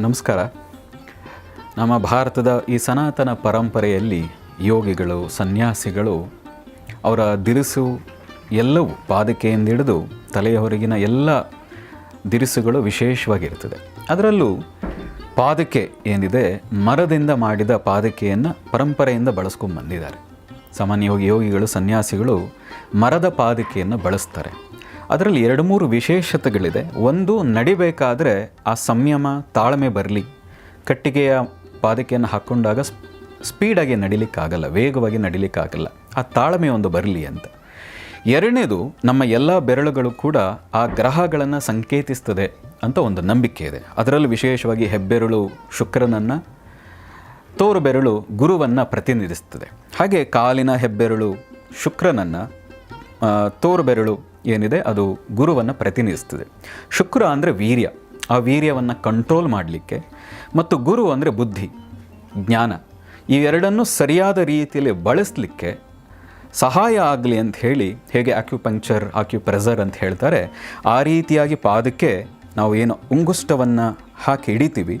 ನಮಸ್ಕಾರ. ನಮ್ಮ ಭಾರತದ ಈ ಸನಾತನ ಪರಂಪರೆಯಲ್ಲಿ ಯೋಗಿಗಳು, ಸನ್ಯಾಸಿಗಳು ಅವರ ದಿರಿಸು ಎಲ್ಲವೂ ಪಾದಕೆಯಿಂದ ಹಿಡಿದು ತಲೆಯ ಹೊರಗಿನ ಎಲ್ಲ ದಿರಿಸುಗಳು ವಿಶೇಷವಾಗಿರ್ತದೆ ಅದರಲ್ಲೂ ಪಾದಕೆ ಏನಿದೆ, ಮರದಿಂದ ಮಾಡಿದ ಪಾದಕೆಯನ್ನು ಪರಂಪರೆಯಿಂದ ಬಳಸ್ಕೊಂಡು ಬಂದಿದ್ದಾರೆ. ಸಾಮಾನ್ಯವಾಗಿ ಯೋಗಿಗಳು, ಸನ್ಯಾಸಿಗಳು ಮರದ ಪಾದಕೆಯನ್ನು ಬಳಸ್ತಾರೆ. ಅದರಲ್ಲಿ ಎರಡು ಮೂರು ವಿಶೇಷತೆಗಳಿದೆ. ಒಂದು, ನಡಿಬೇಕಾದರೆ ಆ ಸಂಯಮ, ತಾಳ್ಮೆ ಬರಲಿ. ಕಟ್ಟಿಗೆಯ ಪಾದಕೆಯನ್ನು ಹಾಕ್ಕೊಂಡಾಗ ಸ್ಪ್- ಸ್ಪೀಡಾಗಿ ನಡಿಲಿಕ್ಕಾಗಲ್ಲ, ವೇಗವಾಗಿ ನಡಿಲಿಕ್ಕಾಗಲ್ಲ. ಆ ತಾಳ್ಮೆ ಒಂದು ಬರಲಿ ಅಂತ. ಎರಡನೇದು, ನಮ್ಮ ಎಲ್ಲ ಬೆರಳುಗಳು ಕೂಡ ಆ ಗ್ರಹಗಳನ್ನು ಸಂಕೇತಿಸ್ತದೆ ಅಂತ ಒಂದು ನಂಬಿಕೆ ಇದೆ. ಅದರಲ್ಲೂ ವಿಶೇಷವಾಗಿ ಹೆಬ್ಬೆರಳು, ಶುಕ್ರನನ್ನು ತೋರು ಬೆರಳು ಗುರುವನ್ನು ಪ್ರತಿನಿಧಿಸ್ತದೆ. ಹಾಗೆ ಕಾಲಿನ ಹೆಬ್ಬೆರಳು, ಶುಕ್ರನನ್ನು ತೋರು ಬೆರಳು ಏನಿದೆ? ಅದು ಗುರುವನ್ನು ಪ್ರತಿನಿಧಿಸ್ತದೆ. ಶುಕ್ರ ಅಂದರೆ ವೀರ್ಯ. ಆ ವೀರ್ಯವನ್ನು ಕಂಟ್ರೋಲ್ ಮಾಡಲಿಕ್ಕೆ ಮತ್ತು ಗುರು ಅಂದರೆ ಬುದ್ಧಿ, ಜ್ಞಾನ. ಇವೆರಡನ್ನು ಸರಿಯಾದ ರೀತಿಯಲ್ಲಿ ಬಳಸಲಿಕ್ಕೆ ಸಹಾಯ ಆಗಲಿ ಅಂತ ಹೇಳಿ ಹೇಗೆ ಆಕ್ಯುಪಂಕ್ಚರ್ ಆಕ್ಯುಪ್ರೆಸರ್ ಅಂತ ಹೇಳ್ತಾರೆ, ಆ ರೀತಿಯಾಗಿ ಪಾದಕ್ಕೆ ನಾವು ಏನು ಉಂಗುಷ್ಟವನ್ನು ಹಾಕಿ ಹಿಡಿತೀವಿ,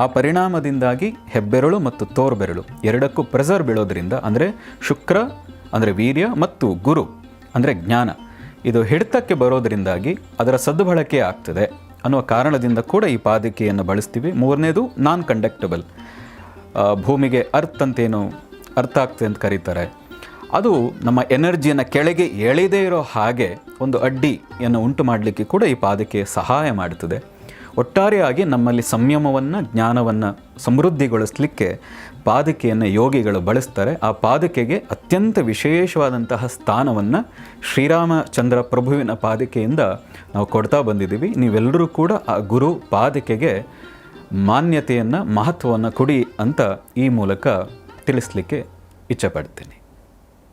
ಆ ಪರಿಣಾಮದಿಂದಾಗಿ ಹೆಬ್ಬೆರಳು ಮತ್ತು ತೋರ್ಬೆರಳು ಎರಡಕ್ಕೂ ಪ್ರೆಸರ್ ಬೀಳೋದ್ರಿಂದ ಅಂದರೆ ಶುಕ್ರ ಅಂದರೆ ವೀರ್ಯ ಮತ್ತು ಗುರು ಅಂದರೆ ಜ್ಞಾನ. ಇದು ಹಿಡಿತಕ್ಕೆ ಬರೋದರಿಂದಾಗಿ ಅದರ ಸದ್ಬಳಕೆ ಆಗ್ತದೆ ಅನ್ನುವ ಕಾರಣದಿಂದ ಕೂಡ ಈ ಪಾದಕೆಯನ್ನು ಬಳಸ್ತೀವಿ. ಮೂರನೇದು ನಾನ್ ಕಂಡಕ್ಟಬಲ್ ಭೂಮಿಗೆ ಅರ್ತ್ ಅಂತೇನು ಅರ್ಥ ಆಗ್ತದೆ ಅಂತ ಕರೀತಾರೆ. ಅದು ನಮ್ಮ ಎನರ್ಜಿಯನ್ನು ಕೆಳಗೆ ಎಳೆದೇ ಇರೋ ಹಾಗೆ ಒಂದು ಅಡ್ಡಿಯನ್ನು ಉಂಟು ಮಾಡಲಿಕ್ಕೆ ಕೂಡ ಈ ಪಾದಕೆ ಸಹಾಯ ಮಾಡುತ್ತದೆ. ಒಟ್ಟಾರೆಯಾಗಿ ನಮ್ಮಲ್ಲಿ ಸಂಯಮವನ್ನು, ಜ್ಞಾನವನ್ನು ಸಮೃದ್ಧಿಗೊಳಿಸಲಿಕ್ಕೆ ಪಾದಕೆಯನ್ನು ಯೋಗಿಗಳು ಬಳಸ್ತಾರೆ. ಆ ಪಾದಕೆಗೆ ಅತ್ಯಂತ ವಿಶೇಷವಾದಂತಹ ಸ್ಥಾನವನ್ನು ಶ್ರೀರಾಮಚಂದ್ರ ಪ್ರಭುವಿನ ಪಾದಕೆಯಿಂದ ನಾವು ಕೊಡ್ತಾ ಬಂದಿದ್ದೀವಿ. ನೀವೆಲ್ಲರೂ ಕೂಡ ಆ ಗುರು ಪಾದಕೆಗೆ ಮಾನ್ಯತೆಯನ್ನು, ಮಹತ್ವವನ್ನು ಕೊಡಿ ಅಂತ ಈ ಮೂಲಕ ತಿಳಿಸ್ಲಿಕ್ಕೆ ಇಚ್ಛೆಪಡ್ತೀನಿ.